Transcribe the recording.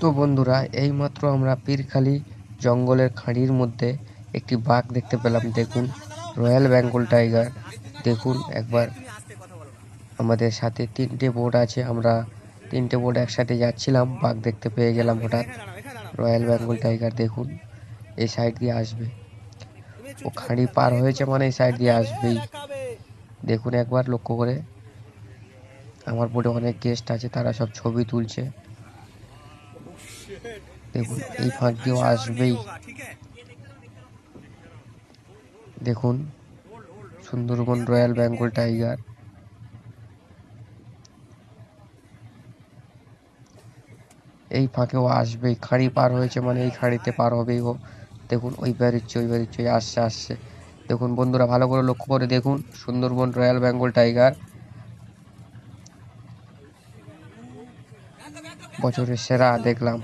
তো বন্ধুরা, এইমাত্র আমরা পীরখালি জঙ্গলের খাঁড়ির মধ্যে একটি বাঘ দেখতে পেলাম। দেখুন, রয়্যাল বেঙ্গল টাইগার। দেখুন, একবার আমাদের সাথে তিনটে বোট আছে। আমরা তিনটে বোট একসাথে যাচ্ছিলাম, বাঘ দেখতে পেয়ে গেলাম হঠাৎ। রয়্যাল বেঙ্গল টাইগার, দেখুন, এই সাইড দিয়ে আসবে। ও খাঁড়ি পার হয়েছে মানে এই সাইড দিয়ে আসবেই। দেখুন, একবার লক্ষ্য করে। আমার বোটে অনেক গেস্ট আছে, তারা সব ছবি তুলছে। দেখুন, এই ফাঁক দিয়েও আসবেই। দেখুন, সুন্দরবন রয়্যাল বেঙ্গল টাইগার। এই ফাঁকেও আসবেই, খাঁড়ি পার হয়েছে মানে এই খাঁড়িতে পার হবেই ও দেখুন, ওই বেরোচ্ছে ওই বেরোচ্ছে, ওই আসছে আসছে। দেখুন, বন্ধুরা, ভালো করে লক্ষ্য করে দেখুন, সুন্দরবন রয়্যাল বেঙ্গল টাইগার। বছরের সেরা, দেখলাম।